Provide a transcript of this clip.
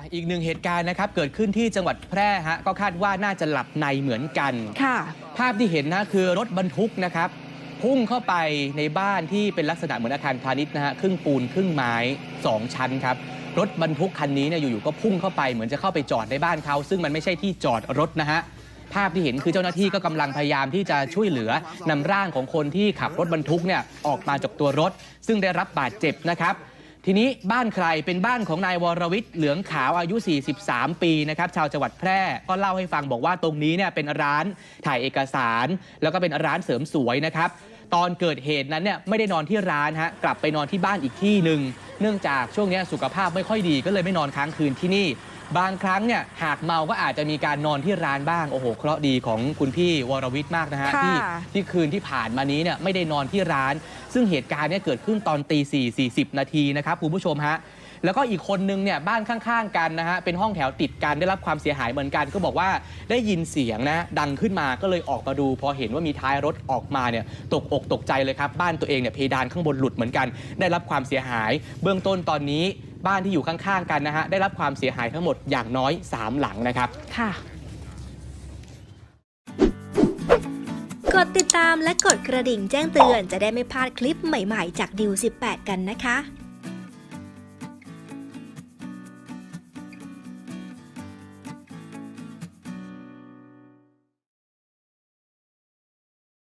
อะอีกหนึ่งเหตุการณ์นะครับเกิดขึ้นที่จังหวัดแพร่ฮะก็คาดว่าน่าจะหลับในเหมือนกัน ค่ะ ภาพที่เห็นนะคือรถบรรทุกนะครับ พุ่งเข้าไปในบ้านที่เป็นลักษณะเหมือนอาคารพาณิชย์นะฮะครึ่งปูนครึ่งไม้ 2 ชั้นครับ รถบรรทุกคันนี้เนี่ยอยู่ๆก็พุ่งเข้าไปเหมือนจะเข้าไปจอดในบ้านเขา ซึ่งมันไม่ใช่ที่จอดรถนะฮะภาพที่เห็นคือเจ้าหน้าที่ก็กำลังพยายามที่จะช่วยเหลือนำร่างของคนที่ขับรถบรรทุกเนี่ยออกมาจากตัวรถ ซึ่งได้รับบาดเจ็บนะครับ ทีนี้บ้านใครเป็นบ้านของนายวรวิทย์เหลืองขาวอายุ 43 ปีนะครับชาวจังหวัดแพร่ก็เล่าให้ฟังบอกว่าตรงนี้เนี่ยเป็นร้านถ่ายเอกสาร แล้วก็เป็นร้านเสริมสวยนะครับตอนเกิดเหตุนั้นเนี่ยไม่ได้นอนที่ร้านฮะกลับไปนอนที่บ้านอีกที่หนึ่งเนื่องจากช่วงนี้สุขภาพไม่ค่อยดีก็เลยไม่นอนค้างคืนที่นี่ บางครั้งเนี่ยหากเมาก็อาจจะมีการนอนที่ร้านบ้างโอ้โหเคราะห์ดีของคุณพี่วรวิทย์มากนะฮะค่ะที่ที่คืนที่ผ่านมานี้เนี่ยไม่ได้นอนที่ร้าน ซึ่งเหตุการณ์เนี่ยเกิดขึ้นตอนตีสี่สี่สิบนาทีนะครับคุณผู้ชมฮะแล้วก็อีกคนนึงเนี่ยบ้านข้างๆกันนะฮะเป็นห้องแถวติดกันได้รับความเสียหายเหมือนกัน ก็บอกว่าได้ยินเสียงนะดังขึ้นมาก็เลยออกมาดู พอเห็นว่ามีท้ายรถออกมาเนี่ยตกอกตกใจเลยครับบ้านตัวเองเนี่ยเพดานข้างบนหลุดเหมือนกัน ได้รับความเสียหาย เบื้องต้นตอนนี้ บ้านที่อยู่ข้างๆกันนะฮะได้รับความเสียหายทั้งหมดอย่างน้อย 3 หลังนะครับ ค่ะ กดติดตามและกดกระดิ่งแจ้งเตือนจะได้ไม่พลาดคลิปใหม่ๆ จากดิว18 กันนะคะ